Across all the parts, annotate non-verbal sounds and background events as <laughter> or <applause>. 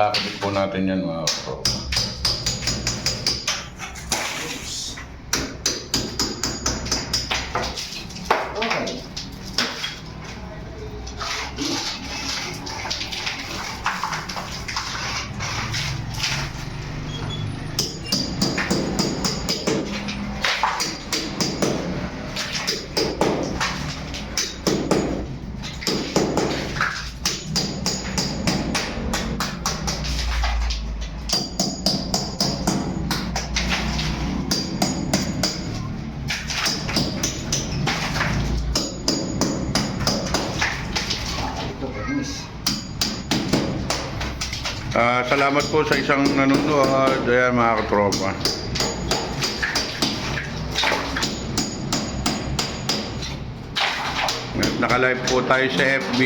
Kakabit po natin yan mga katropa. Salamat po sa isang nanonood. Ayan mga katropa. Naka-live po tayo sa FB.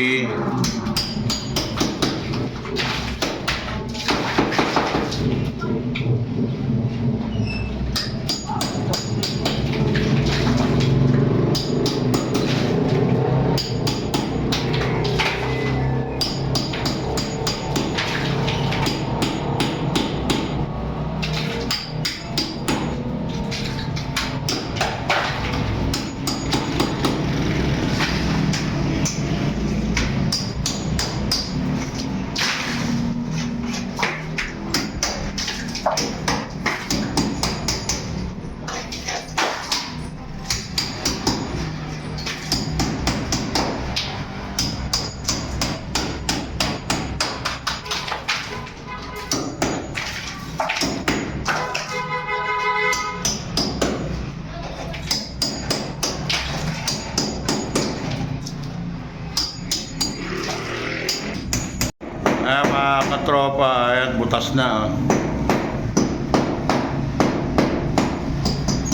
Mga katropa. Ayan, butas na. Oh.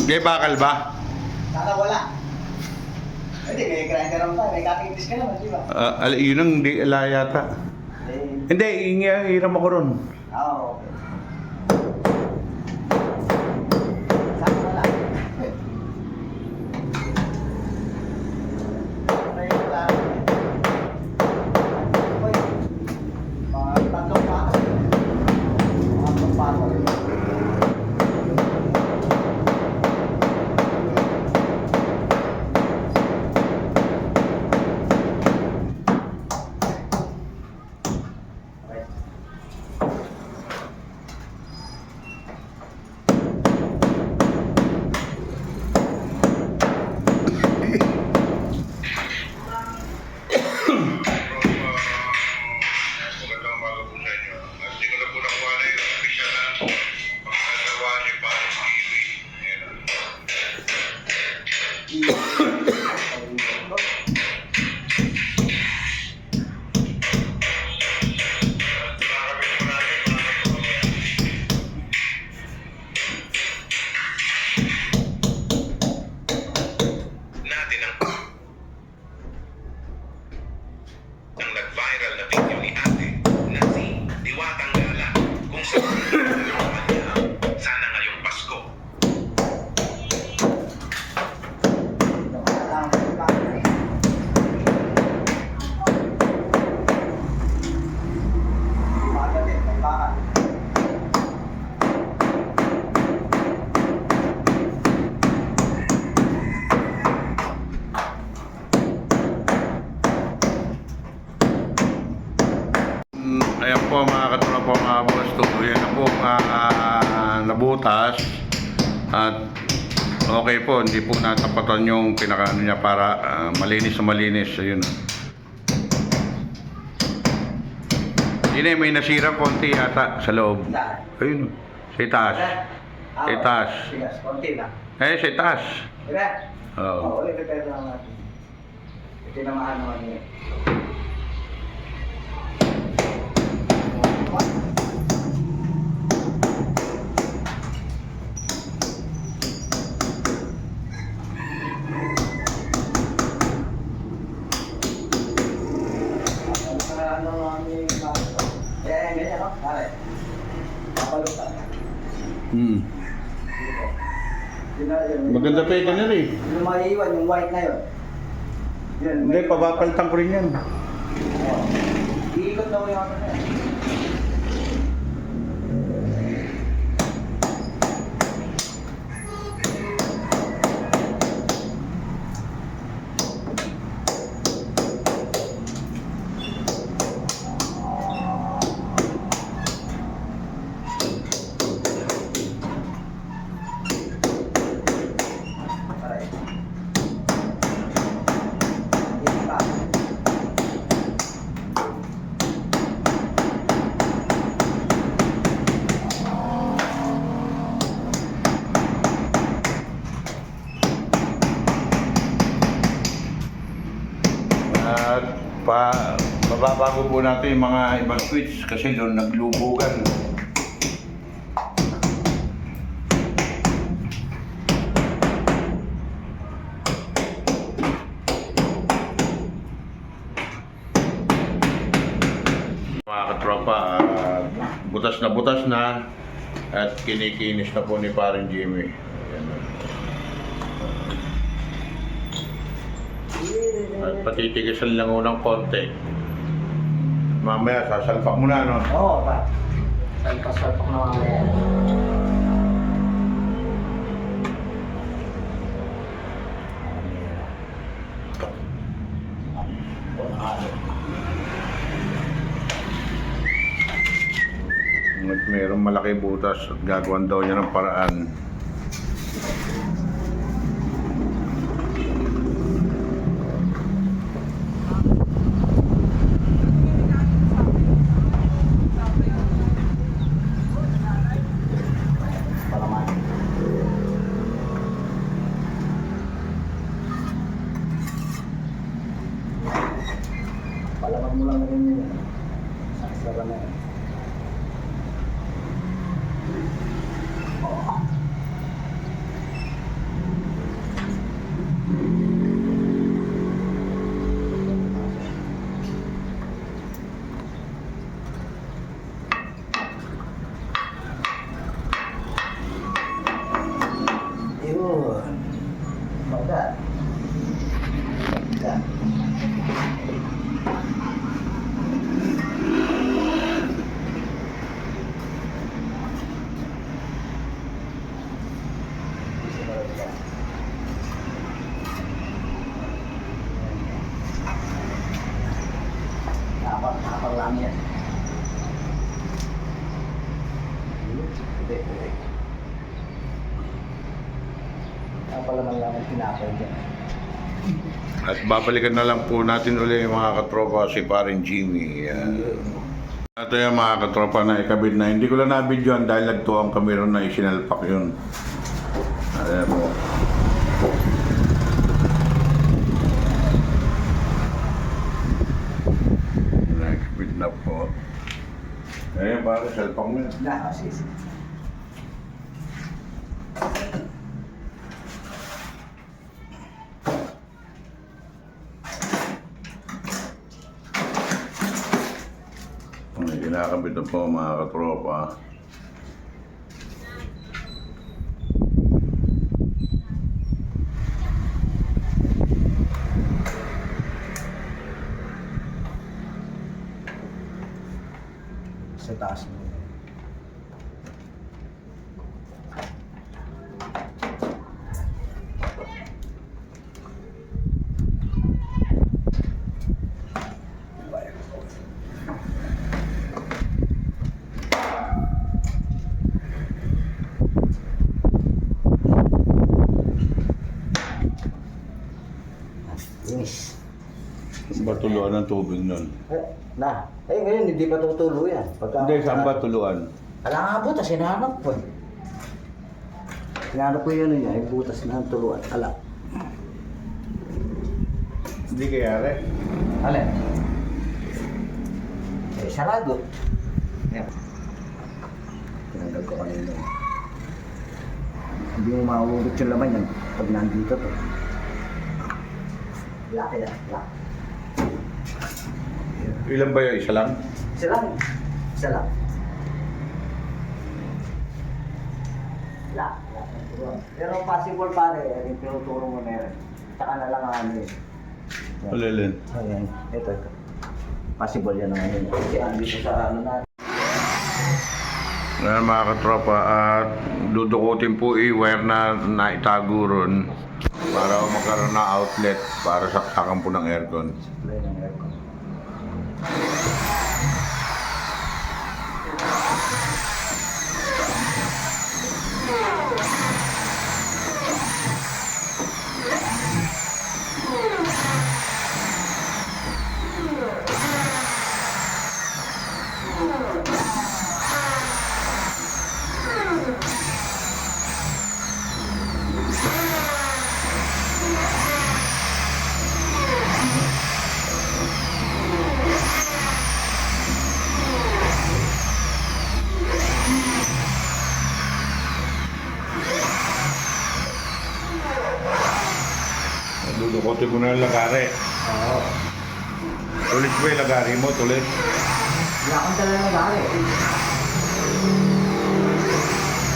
Hindi, bakal ba? Sana wala. Hindi, may grinder tayo. May kakitis ka naman, di ba? Ah, al- yun ang di ala yata. Eh, Hindi, hiram ako ron. ah, okay. ஆசைகள் Ayan po mga katropa mga boss. Yan na po ah, nabutas. At okay po, hindi po natapatan yung pinakaano niya para ah, malinis na malinis. Ayun. Yun eh, may nasira konti yata sa loob. Ayun. Sa itaas. Sa itaas. Konti lang. Eh, sa itaas. Diba? Oo. Oo, ulit lang natin. Ito na maano ano yun. Ano namin Eh, ganyan, no? Pare. Papalutan. Hmm. Yun na. Maganda pa yung kanila eh. Yung maiiwan, yung white na yun. Yun, Hindi, papapalitan ko rin yan. Oo. Iikot daw yung ano na yan. Po natin yung mga ibang switch kasi doon naglubugan. Mga katropa, ah, butas na butas na at kinikinis na po ni parin Jimmy. At patitigisan lang unang konti. Mamaya sasalpak mo na, no? Oo, pa. Salpas-salpak na mga yan. At mayroong malaki butas at gagawan daw niya ng paraan. Palaman. Palaman mo lang rin yun. Sarap na yan. Yun. Maga. Maga. Dapat kapal lang yan. Hindi, hindi. Naman lang ang pinapay dyan. At babalikan na lang po natin yung mga katropa si parin Jimmy. Yan. Ito yung mga katropa na ikabit na. Hindi ko lang na-videoan dahil nagtuwang kami ron na isinalpak yun. Ayan po. Na po. Ayan, pare, salpak mo yun. Na, sige, sige. May kinakabit na po mga katropa. Sa taas mo. Linis. Saan ba tuluan ng tubig nun? Eh, na, eh ngayon hindi pa tutulo yan. Pagka, Hindi, saan ba tuluan? Alam nga butas, hinahanap ko eh. Hinahanap ko yun niya, yung butas na tuluan. Alam. Hindi kaya rin. Alin? Eh, sarado. Yan. Tinanggal ko kanina. Hindi mo mauurot yung laman yan pag nandito to. Laki laki. Ilan ba yung isa lang? Isa lang. Isa lang. Pero possible pare, yung tinuturo mo na yan. Tsaka na lang ang ano eh. Yan. Alilin. Ayan, ito, ito. Possible yan naman yun. Kasi andito sa ano na. Ngayon mga katropa, at dudukutin po i-wire na naitago ron para magkaroon na outlet para sa saksakan po ng aircon. Supply ng aircon. Yeah. Buti ko na lagari. Oo. Tulis ba yung lagari mo? Tulis? Wala kang dala ng gari.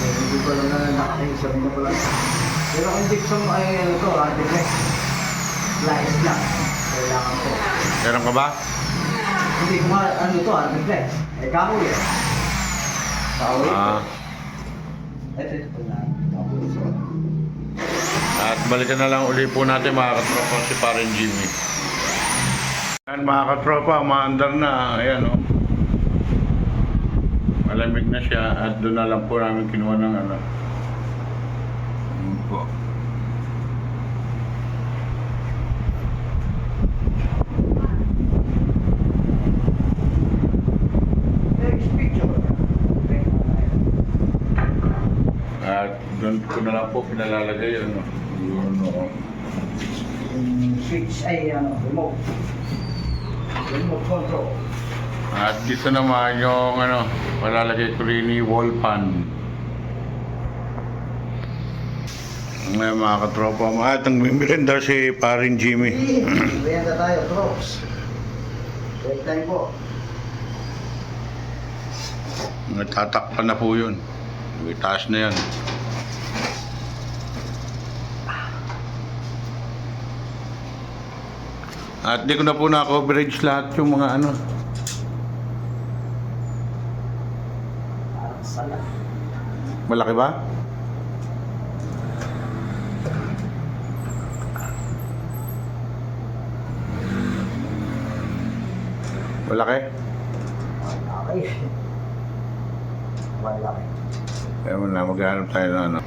Eh, hindi ko lang na nakakaisip na pala. Pero kung Dixon ay ano to, ah, defect. Flies lang. Kailangan ko. Meron ka ba? Hindi ko ano to, ah, defect. Eh, kahoy eh. Kahoy. Ah. Ito, ito na. Balikan na lang uli po natin mga katropa si Parin Jimmy. Yan mga katropa, umaandar na. Ayan o. Malamig na siya at doon na lang po namin kinuha ng ano. Yun po. At doon ko na lang po pinalalagay ano. Yun o. Yung switch ay ano, remote. Remote control. At dito naman yung ano, malalagay ko rin ni wall pan. Ngayon mga katropa, at ang mimirinda si Parin Jimmy. Na tayo, troops. Break time po. Nagtatakpan na po yun. May taas na yan. At di ko na po na-coverage lahat yung mga ano. Malaki ba? Malaki? Eh. Kaya mo na, maghanap tayo ng ano.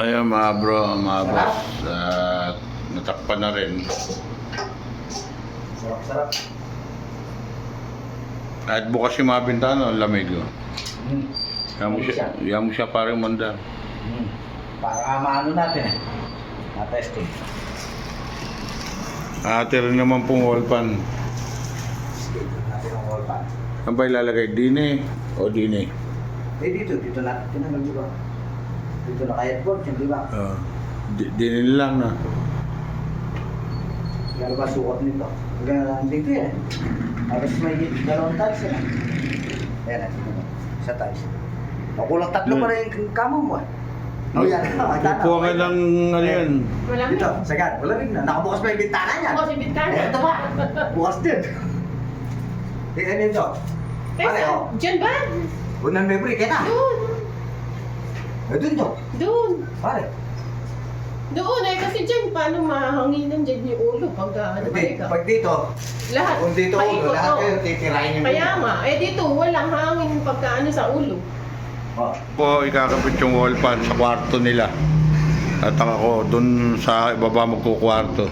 Ayun mga bro, mga boss. At natakpan na rin. Sarap-sarap. At bukas yung mga bintana, ang lamig. Oh. Hmm. Yan mo siya, yan mo siya parang manda. Hmm. Para maano natin eh. Na-testing. Ate rin naman pong wall pan. Natin ang wall pan. Saan ba ilalagay? Dine o dine? Eh dito, dito natin tinanong di ba? Dito na kaya board yun, di ba? Uh, dine lang na. Ba sukat nito? Gano'n lang dito yan. Tapos may dalawang tiles yan. Ayan na, tingnan mo. Isa tiles. O, kulang tatlo pa rin yung kamo mo eh. Oh, yan. Ay, tama. Kuha nga ng ano yan. Wala Dito, sagad. Wala rin na. Nakabukas pa yung bintana niya. Bukas yung bintana. Eh, ito pa. Bukas din. <laughs> Eh, ano ito? Pare, Kaya oh. Diyan ba? Unang memory, kaya na. Doon. Eh, dun yun. Doon. Pare. Doon eh. Kasi dyan, paano mahanginan dyan yung ulo pag ano Hindi, ka? pag dito, Lahat. kung dito ulo, paikot, lahat oh. kayo titirahin yung Kaya nga. Eh dito, walang hangin pagka ano sa ulo. Oh. Po, ikakabit yung wall pan sa kwarto nila. At ako, dun sa ibaba magkukwarto.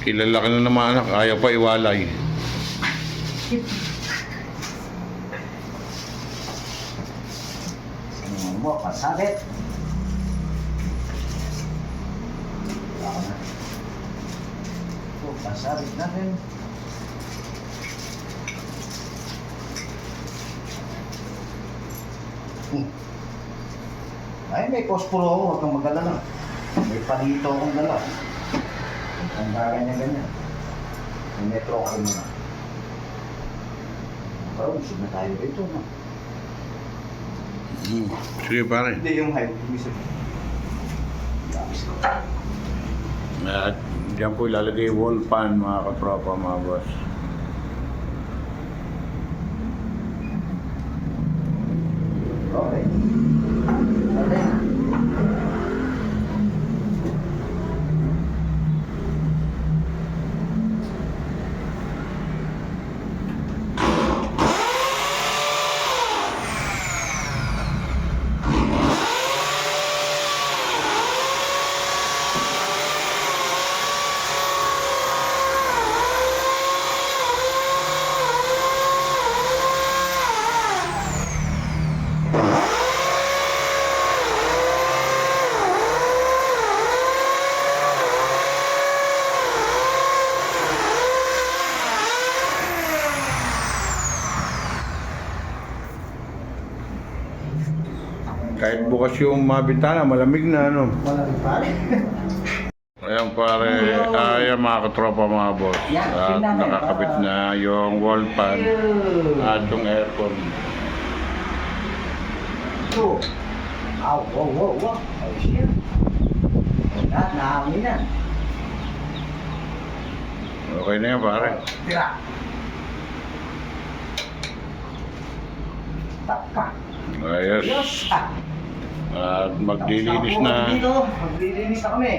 Kilala ka na naman anak, ayaw pa iwalay. <laughs> Wala ka na. Ito, pasabit natin. Hmm. Ay, may posporo ako, huwag kang mag-alala. May palito akong dala. Ang ganyan-ganyan. May metro ka rin muna. Pero busog na tayo dito, no? Hmm. Sige pare. Hindi yung hype. At diyan po ilalagay yung wall pan mga katropa mga boss. Bukas yung mga bintana, malamig na ano. Walang pare. <laughs> Ayan pare, ayan mga katropa mga boss. At nakakabit na yung wall fan at yung aircon. Ito. Aw, wow, wow, wow. Ayos yan. Lahat nahangin na. Okay na yan pare. Tira. Tapak. Ayos. Yes. At maglilinis na. Dito, maglilinis na kami.